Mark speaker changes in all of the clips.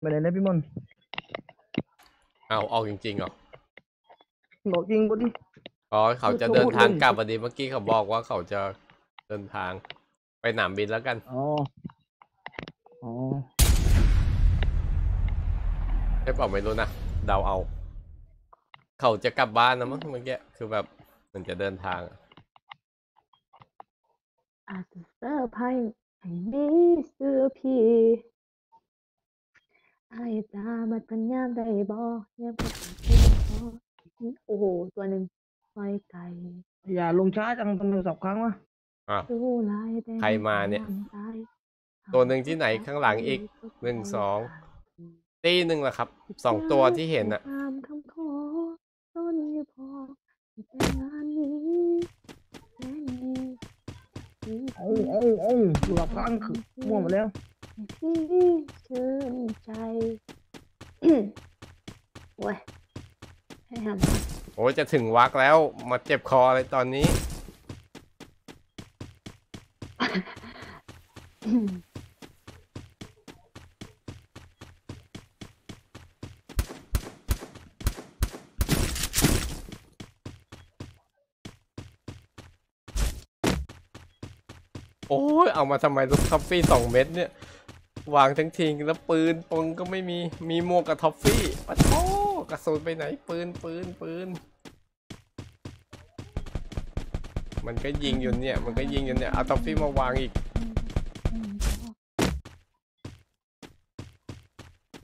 Speaker 1: ไม่ได้นะพี่มนต์
Speaker 2: เอาออกจริงๆเหรอ
Speaker 1: บอกจริงกูดิ
Speaker 2: อ๋อเขาจะเดินทางกลับวันนี้เมื่อกี้เขาบอกว่าเขาจะเดินทางไปหนามบินแล้วกัน
Speaker 1: อ๋อ อ๋อ
Speaker 2: ใช่เปล่าไม่รู้นะเดาเอา เขาจะกลับบ้านนะมั้งเมื่อกี้คือแบบมันจะเดินทางอะ
Speaker 3: อาจจะเซอร์ไพรส์ให้มีเสื้อ พี่ไอ้ตาบัดปัญญามได้บ่ยังบ่เป็นบ่โอ้โห ตัวหนึ่งซอยไก่
Speaker 1: อย่าลงช้าจังต้องโทรศัพท์ค้างวะ
Speaker 2: อะ
Speaker 3: ดูลายแต่
Speaker 2: ใครมาเนี่ย
Speaker 3: ตาย
Speaker 2: ตัวหนึ่งที่ไหนข้างหลังอีกหนึ่งสอง ตีหนึ่งแหละครับ สองตัวที่เห็นอะ
Speaker 3: ตามคำขอต้นอยู่พอแต่งานนี้แค่นี้
Speaker 1: เอาเอาเอาโทรศัพท์ค้างคือมั่วหมดแล้ว
Speaker 3: ให้พี่ชื่นใจโอ้ยให้หำ
Speaker 2: โอ้ยจะถึงวักแล้วมาเจ็บคอเลยตอนนี้โอ้ยเอามาทำไมลูกท็อฟฟี่สองเม็ดเนี่ย วางทั้งทิ้งแล้วปืนปงก็ไม่มีมีหมวกกับท็อฟฟี่ปะโอ้กระสุนไปไหนปืนปืนปืนมันก็ยิงอยู่เนี่ย มันก็ยิงอยู่เนี่ยเอาท็อฟฟี่มาวางอีก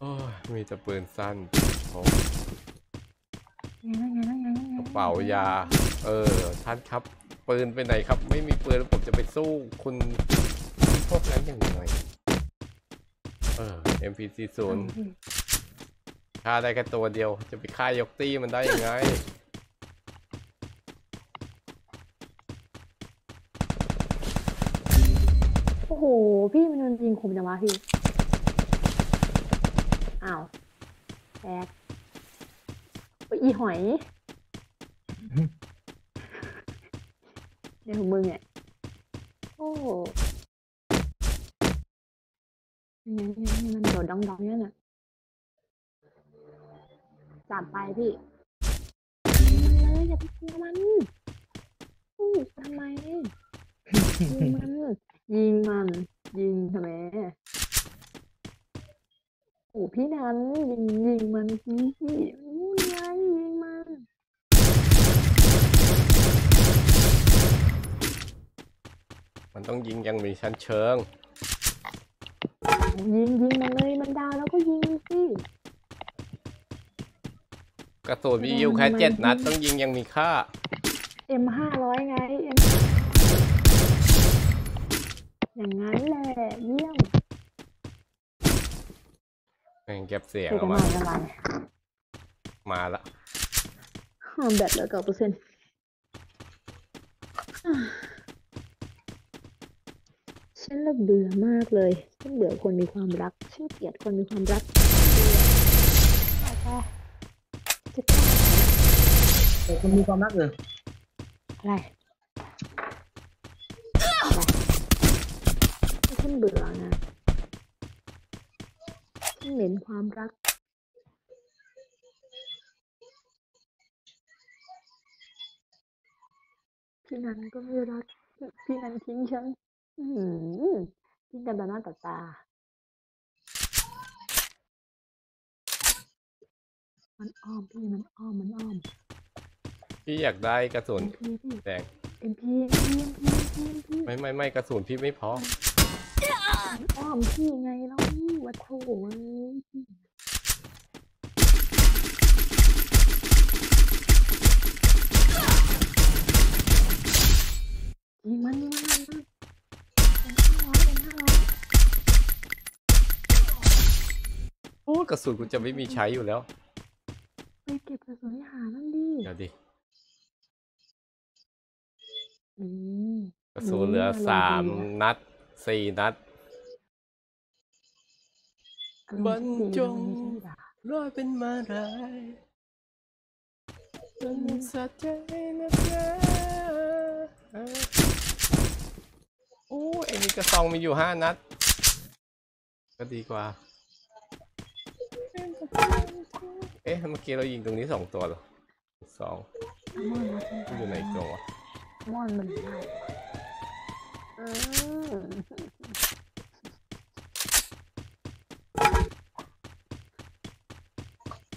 Speaker 2: โอ้ยมีแต่ปืนสั้นโอ้กระเป๋ายา เออ ท่านครับ ปืนไปไหนครับ ไม่มีปืนแล้วผมจะไปสู้คุณพวกนั้นอยังไง เออ MPC ศูนย์ฆ่าได้แค่ตัวเดียว จะไปฆ่ายกตี้มันได้ยังไง
Speaker 3: โอ้โห พี่มันโดนยิงคมจังวะพี่ อ้าวแตกไปอีหอยเดี๋ยวของมึงเนี่ยโอ้ ยังไงยังไงมันโดดดองดองเนี่ยน่ะจัดไปพี่ยิงมันเลยอย่าไปกลัวมันอู้ทำไมยิงมันยิงมัน ยิงทำไมโอ้พี่นันยิงยิงมันสินู่นไงยิงมัน
Speaker 2: มันต้องยิงยังมีชั้นเชิง
Speaker 3: ยิงยิงมันเลยมันดาวแล้วก็ยิงสิ
Speaker 2: กระสุนมีอยู่แค่เจ็ดนัดต้องยิงอยังมีค่า
Speaker 3: เอ็มห้าร้อยไง M อย่างนั้นแหละเยี่ยม
Speaker 2: แม่งเก็บเสียง
Speaker 3: เจอ
Speaker 2: อ
Speaker 3: กั
Speaker 2: อนก
Speaker 3: ห
Speaker 2: มา
Speaker 3: น่อยกันหน่อย
Speaker 2: มาละ
Speaker 3: แบตเหลือเก้าเปอร์เซ็นต์ ฉันละเบื่อมากเลย ฉันเบื่อคนมีความรัก ฉันเกลียดคนมีความรักเอาไปจะกล้า
Speaker 1: แต่คนมีความรักเลย
Speaker 3: อะไรอะไรให้ฉันเบื่อนะฉันเหม็นความรัก พี่นันก็ไม่รัก พี่นันทิ้งฉัน อือหือทิ้งกันต่อหน้าต่อตา มันอ้อมพี่ มันอ้อม มันอ้อม
Speaker 2: พี่อยากได้กระสุน
Speaker 3: เอ็มพีพี่
Speaker 2: แดง
Speaker 3: เอ็มพีเอ็มพีเอ็มพีเอ็มพี
Speaker 2: ไม่ไม่ไม่กระสุนพี่ไม่พอ
Speaker 3: มันอ้อมพี่ไงเราวัดโถเอ้ยยิงมันยิงมันยิงมัน อ้
Speaker 2: กระสุนกูจะไม่มีใช้อยู่แล้ว
Speaker 3: ไปเก็บกระสุนให้หามันดิ
Speaker 2: เดี๋ยวดิ
Speaker 3: อืม
Speaker 2: กระสุนเหลือสามนัดสี่นัด
Speaker 3: อารมณ์
Speaker 2: บรรจง
Speaker 3: ดีนะไม่ใช่ด่า
Speaker 2: ร้อยเป็นมาไรเป็นสัจใจนะจ๊ะโอ้ไอ้นี่กระซองมีอยู่ห้านัด ก็ดีกว่า เอ๊ะเมื่อกี้เรายิงตรงนี้สองตัวเหรอสอง
Speaker 3: อามอนมาขึ้น
Speaker 2: มันอยู่ไหนอีกตัววะ
Speaker 3: อามอนมันได้อืม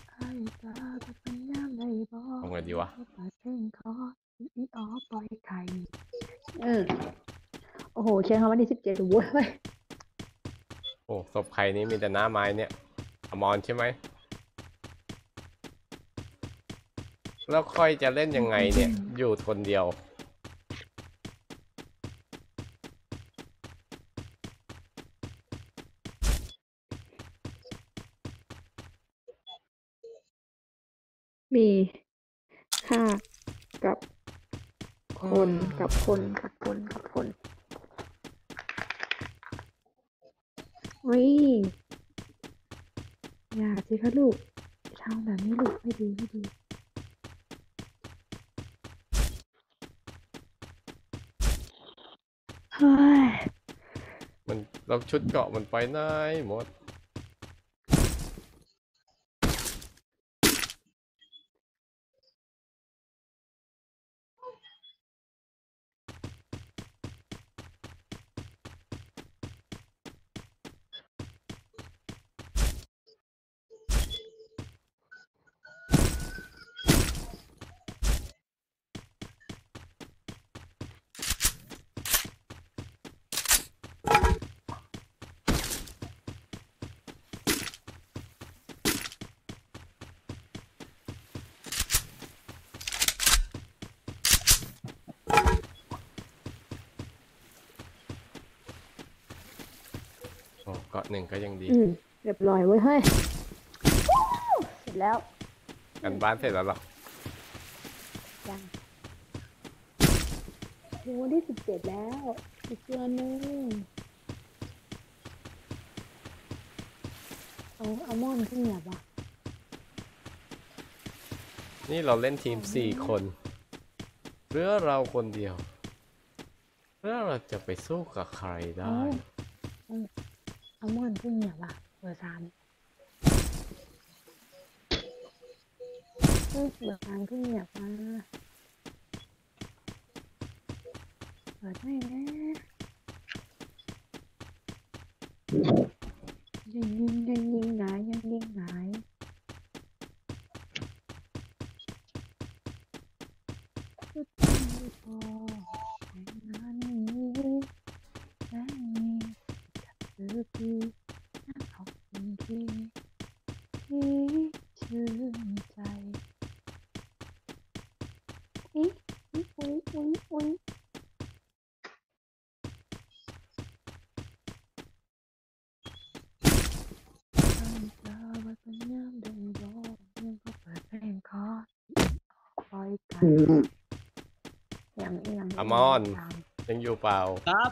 Speaker 3: ใครจะจะเป็นยามใดบอก
Speaker 2: ทำไงดีวะ
Speaker 3: เปิดเพลงขออีอ๋อปล่อยไข่อืมโอ้โห เชียร์คำว่าที่สิบเจ็ดโว้ย
Speaker 2: โอ้ศพใครนี้มีแต่หน้าไม้เนี่ย อมรใช่ไหม แล้วค่อยจะเล่นยังไงเนี่ย อยู่คนเดียว
Speaker 3: มีค่ากับคนกับคนกับคนกับคนวิ่ สิคะลูกทางแบบนี้ลูกไม่ดีไม่ดีเฮ้ย
Speaker 2: มันเราชุดเกาะมันไปไหนหมด กาะหนึ่งก็ยังดี
Speaker 3: อืมเรียบร้อยเว้ยเฮ้ยเสร็จแล้ว
Speaker 2: กันบ้านเสร็จแล้วเหรอ
Speaker 3: ยังถึงวันที่สิบเจ็ดแล้วอีกเดือนนึงเอาอัลมอนด์ขึ้นเหนียบอะ
Speaker 2: นี่เราเล่นทีมสี่คนเหลือเราคนเดียวแล้วเราจะไปสู้กับใครได้
Speaker 3: อัลมอน ด์ขึ้นเหนียบอะเบอร์สามเฮ้ยเบอร์สาม อยกันยังยัง
Speaker 2: อมรยังอยู่เปล่า
Speaker 1: ครับ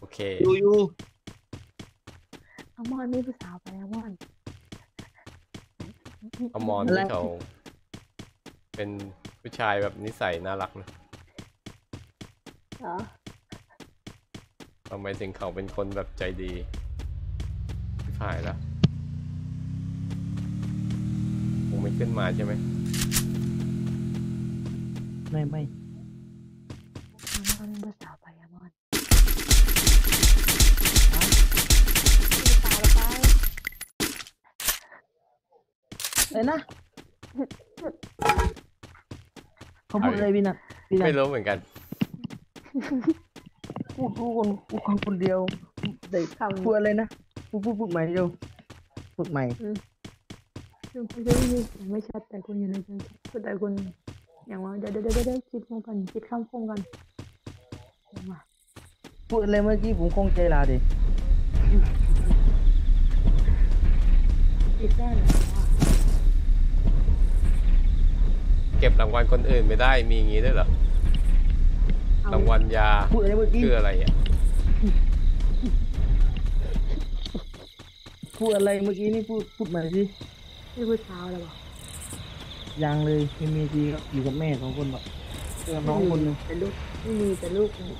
Speaker 2: โอเค
Speaker 1: อยู่อยู่
Speaker 3: อมอนมีผู้สาวไปแล้วมอน
Speaker 2: อมรที่เขาเป็นผู้ชายแบบนิสัยน่ารักนะ
Speaker 3: เหรอ
Speaker 2: ทำไมถึงเขาเป็นคนแบบใจดีพี่พายแล้วคงไม่ขึ้นมาใช่ไหม
Speaker 1: ไม่ไม่
Speaker 3: อมอนมีผู้สาวไปอมอนมีผู้สาวแล้วไป
Speaker 1: เลยนะเขาพูดอะไรพี่นัทพี่นัท
Speaker 2: ไม่รู้เหมือนกัน
Speaker 1: พูดพูดคนพูดคนคนเดียวเด็ก
Speaker 3: คำ
Speaker 1: พูดอะไรนะพูดพูดพูดใหม่เร็วพูดใหม่
Speaker 3: คุณคุณจะได้ยินเสียงไม่ชัดแต่คุณอยู่ในใจชัดแต่คุณ อย่างว่าเดี๋ยวเดี๋ยวเดี๋ยวเดี๋ยวคิดพร้อมกันคิดคำพร้อมกันอย่างว่า
Speaker 1: พูดอะไรเมื่อกี้ผมคงใจลาดิ
Speaker 3: คิดได้เหรอว่า
Speaker 2: เก็บรางวัลคนอื่นไม่ได้มีอย่างงี้ด้วยเหรอ
Speaker 3: เอา
Speaker 2: รางวัลยา
Speaker 1: พูดอะไรเมื่อกี้
Speaker 2: คืออะไรอะ
Speaker 1: พูดอะไรเมื่อกี้นี่พูดพูดใหม่สิ
Speaker 3: มีผู้สาวแล้วบอก
Speaker 1: ยังเลยไม่มีทีครับอยู่กับแม่สองคนแบบเจอน้องคนหนึง
Speaker 3: แต่ลูกไม่มีแต่ลูกนี่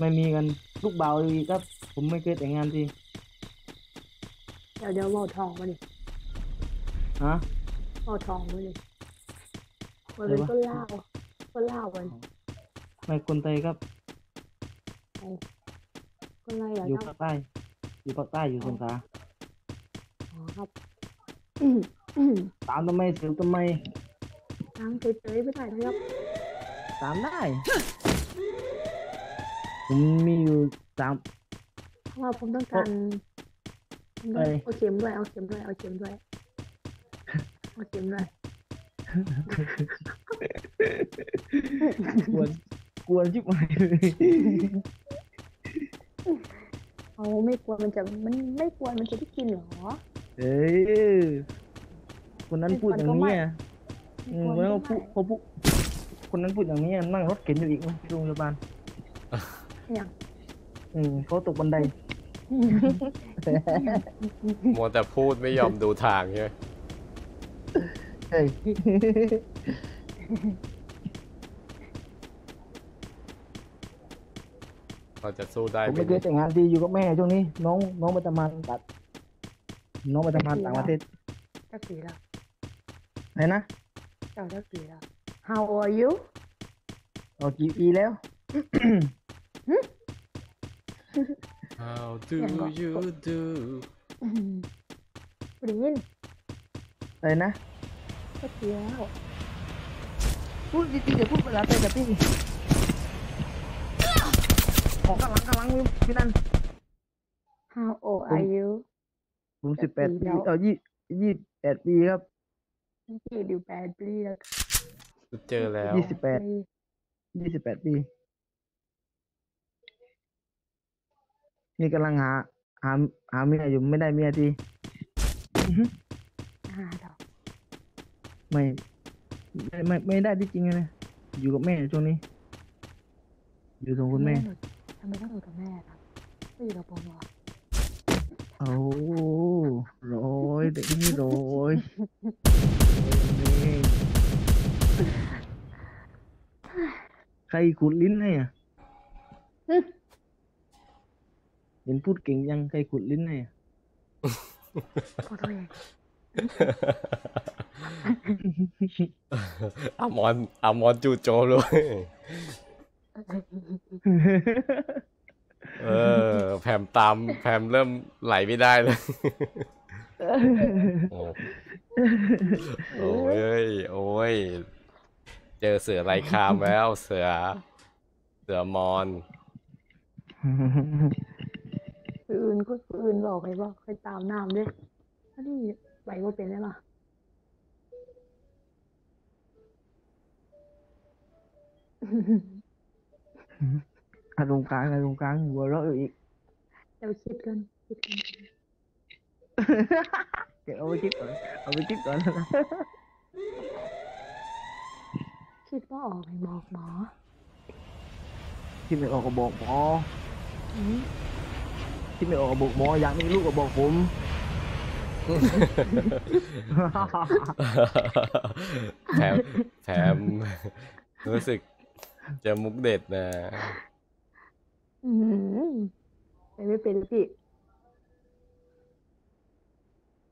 Speaker 1: ไม่มีกันลูกเบาวดีครับ ผมไม่เคยแต่งงานที
Speaker 3: เดี๋ยวเดี๋ยวเว่าทองมาดิ
Speaker 1: ฮะ
Speaker 3: เอาทองไปเลยมัน
Speaker 1: เดี๋
Speaker 3: เป็
Speaker 1: ย
Speaker 3: น
Speaker 1: ววะ
Speaker 3: คนลาวคนลาวมัน
Speaker 1: ไม่คนไทยครับ
Speaker 3: คนลาวอย่าง
Speaker 1: อยู่
Speaker 3: นั้
Speaker 1: ภาคใต้ อยู่ภาคใต้อยู่สงขลา
Speaker 3: อ๋อครับ อืมอืม
Speaker 1: ตามทำไมสืบทำไม
Speaker 3: ทางเฉยๆไม่ได้นะครับ
Speaker 1: ตามได้ ผมมีอยู่สาม
Speaker 3: เพราะว่าผมต้องการผมต้อง
Speaker 1: เอ้ย
Speaker 3: เอาเข็มด้วยเอาเข็มด้วยเอาเข็มด้วยเอาเข็มด้วย
Speaker 1: กวนกวนชิบหายเลย
Speaker 3: เอาไม่กลัวมันจะมันไม่กลัวมันจะได้กินเหรอ
Speaker 1: เอ้ย คนนั้นพูดอย่างนี้อะอืม
Speaker 3: ไม่
Speaker 1: แล้ว
Speaker 3: กลั
Speaker 1: เขา
Speaker 3: ว
Speaker 1: พูดเขาพูดคนนั้นพูดอย่างนี้อะนั่งรถเข็นอยู่อีกที่โรงพยาบาล
Speaker 3: อย่าง
Speaker 1: อืมเขาตกบันได
Speaker 2: มัวแต่พูดไม่ยอมดูทางใช่ไหม
Speaker 1: เฮ้ย
Speaker 2: เราจะสู้ได้
Speaker 1: ผม
Speaker 2: ไหม
Speaker 1: ไม่เคย
Speaker 2: เนี่ย
Speaker 1: แต่งงานดีอยู่กับแม่ช่วงนี้ น้องน้องไปทำงานตัด น้องไปทำงานต่างประเทศ
Speaker 3: จักปีแล้ว
Speaker 1: ไหนนะ
Speaker 3: เจ้าจักปีแล้ว How are you
Speaker 1: เอากี่ปีแล้ว
Speaker 2: How do
Speaker 3: อย่างก็
Speaker 2: you do
Speaker 3: อืมบ่ได้ยิน
Speaker 1: อะไรนะ
Speaker 3: จักปีแล้ว
Speaker 1: พูดดีๆเดี๋ยวพูดเวลาไปกับพี่ออกข้างหลังข้างหลังพี่นั่น
Speaker 3: How old are you
Speaker 1: ผมสิบแปด
Speaker 3: ปี
Speaker 1: ปี
Speaker 3: แล้ว
Speaker 1: เอายี่ยี่แปดปีครับ
Speaker 3: พี่ดูแปดปีแล้ว
Speaker 2: เจอแล้ว
Speaker 1: ยี่สิบแปดยี่สิบแปดปี นี่กำลังหา หา หาเมียอยู่ไม่ได้เมียทีอื้อหือ
Speaker 3: ห้าดอก
Speaker 1: ไม่ไม่ไม่ไม่ได้ที่จริงนะอยู่กับแม่ช่วงนี้ อยู่ส่งคุณแม่
Speaker 3: ทำไมต้องอยู่กับแม่ครับไม่อยู่กับผมหรอ
Speaker 1: โอ้โรยเด็กนี่โรย ใครขุดลิ้นให้อะเห็นพูดเก่งยังใครขุดลิ้นให้อะ
Speaker 3: ขอโทษเอง
Speaker 2: อามอนอามอนจู่โจมเลย เออ แผมตาม แผมเริ่มไหลไม่ได้เลย โอ้โอ้ยโอ้ย เจอเสือไรคามแล้ว เสือ เสือมอน
Speaker 3: ปืนก็ปืนบอกใครบอกใครตามน้ำด้วยอันนี้ไปว่าเป็นได้ปะ
Speaker 1: อารมณ์กลางอารมณ์กลางหัวเราะอยู่อีก
Speaker 3: เดี๋ยวคิดกันคิดกัน
Speaker 1: เดี๋ยวเอาไปคิดก่อนเอาไปคิดก่อน นะ
Speaker 3: คิดว่าออกให้บอกหมอ
Speaker 1: คิดไม่ออกก็บอกหมอ
Speaker 3: อืม
Speaker 1: คิดไม่ออกก็บอกหมออยากมีลูกก็บอกผม
Speaker 2: แถมแถมรู้สึกจะมุกเด็ดนะ
Speaker 3: อืมไปไม่เป็นเลยพี่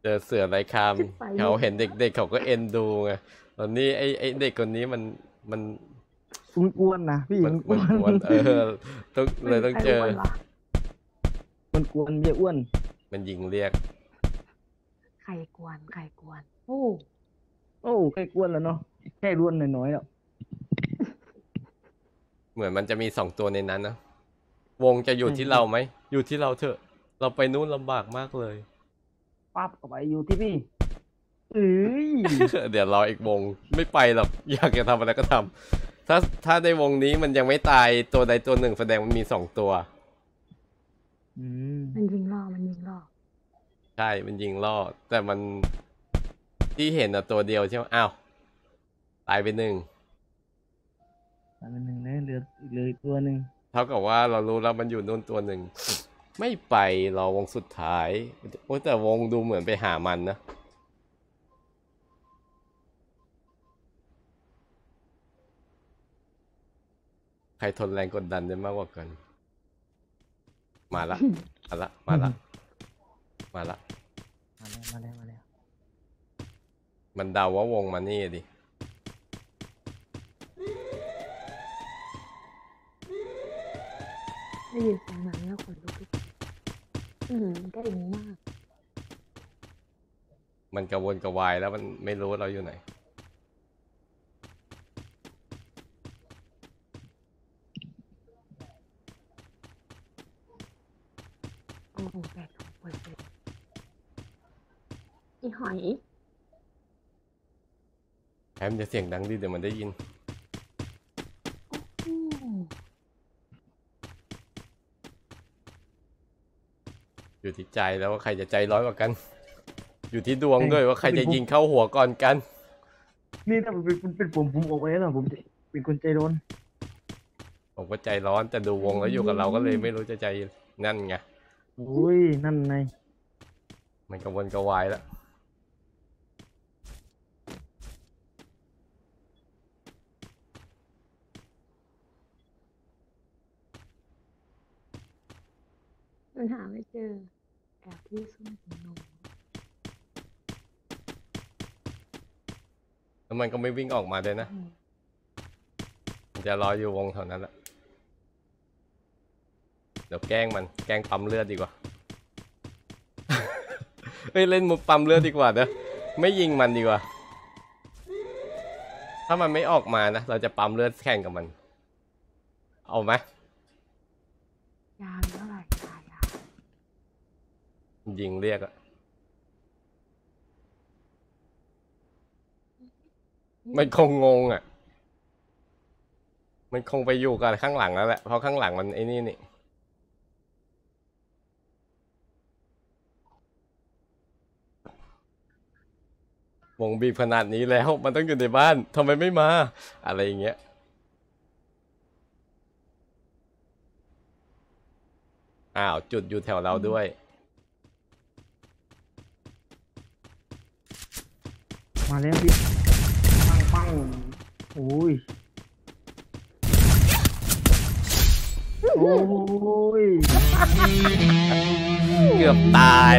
Speaker 2: เจอเสือไรคาม
Speaker 3: ไป
Speaker 2: เขาเห็นเด็กๆเขาก็เอ็นดูไงตอนนี้ไอ้ไอ้เด็กคนนี้มัน มัน
Speaker 1: คุณกวนนะพี่
Speaker 2: มัน
Speaker 1: มันก
Speaker 2: มัน
Speaker 1: วน
Speaker 2: กวนเออต้องเลยต้องเจอ
Speaker 3: ใครรู้วะ
Speaker 1: มันกวนเยอ้วน
Speaker 2: มันยิงเรียก
Speaker 3: ใครกวนใครกวน โอ้
Speaker 1: โอ้ใกล้กวนแล้วเนาะแค่รวนหน่อยๆแล้ว
Speaker 2: เหมือนมันจะมีสองตัวในนั้นนะวงจะอยู่ที่เราไหมอยู่ที่เราเถอะ เราไปนู้นลำบากมากเลย
Speaker 1: ปั๊บเข้าไปอยู่ที่พี่ เอ้ย
Speaker 2: เดี๋ยวรออีกวงไม่ไปหรอกอยากจะทำอะไรก็ทำถ้าถ้าในวงนี้มันยังไม่ตายตัวใดตัวหนึ่งแสดงมันมีสองตัว
Speaker 1: อืม
Speaker 3: มันยิงล่อมันยิงล่อ
Speaker 2: ใช่มันยิงล่อแต่มันที่เห็นอะตัวเดียวใช่ไหมอ้าวตายไปหนึ่ง
Speaker 1: อันหนึ่งนะเหลือเหลืออีกตัวหนึ่ง
Speaker 2: เท่ากับว่าเรารู้แล้วมันอยู่นู่นตัวหนึ่งไม่ไปรอวงสุดท้ายโอ้ยแต่วงดูเหมือนไปหามันนะ ใครทนแรงกดดันได้มากกว่ากัน มาละ มาละ มาละ มาละ
Speaker 1: มาแล้วมาแล้วมาแล้ว
Speaker 2: มันเดาว่าวงมานี่ดิ
Speaker 3: ได้ยินเสียงหนังแล้วขนลุกทุกทีอืมใกล้หูมาก
Speaker 2: มันกระวนกระวายแล้วมันไม่รู้ว่าเราอยู่ไหน
Speaker 3: อ้โหแปลกของเปิดเลยอีหอย
Speaker 2: แอมจะเสียงดังดิเดี๋ยวมันได้ยิน
Speaker 3: อืม
Speaker 2: อยู่ที่ใจแล้วว่าใครจะใจร้อนกว่ากัน อยู่ที่ดวงด้วยว่าใครจะยิงเข้าหัวก่อนกัน
Speaker 1: นี่ถ้าเป็นเป็นเป็นผมผมออกไปแล้วผมจะเป็นคนใจร้อน
Speaker 2: ผมก็ใจร้อนแต่ดูวงแล้วอยู่กับเราก็เลยไม่รู้จะใจนั่นไง
Speaker 1: โอ้ย นั่นไง
Speaker 2: มันกระวนกระวายแล้ว
Speaker 3: มันหาไม่เจอแอบที่ซุ้มหัวนม
Speaker 2: แล้วมันก็ไม่วิ่งออกมาเลยนะ
Speaker 3: อืม
Speaker 2: มันจะรออยู่วงแถวนั้นแหละ เดี๋ยวแกล้งมันแกล้งปั๊มเลือดดีกว่าเฮ้ยเล่นมุกปั๊มเลือดดีกว่าเด้อไม่ยิงมันดีกว่า ถ้ามันไม่ออกมานะเราจะปั๊มเลือดแข่งกับมัน เอาไหม
Speaker 3: ยามีเท่าไหร่ยายา
Speaker 2: ยิงเรียกอะมันคงงงอะมันคงไปอยู่กับข้างหลังแล้วแหละเพราะข้างหลังมันไอ้นี่นี่ วงบีบขนาดนี้แล้ว มันต้องอยู่ในบ้านทำไมไม่มา อะไรอย่างเงี้ยอ้าวจุดอยู่แถวเราด้วย
Speaker 1: มาแล้วพี่ปังปังโอ้ยโอ้ย
Speaker 2: เกือบตาย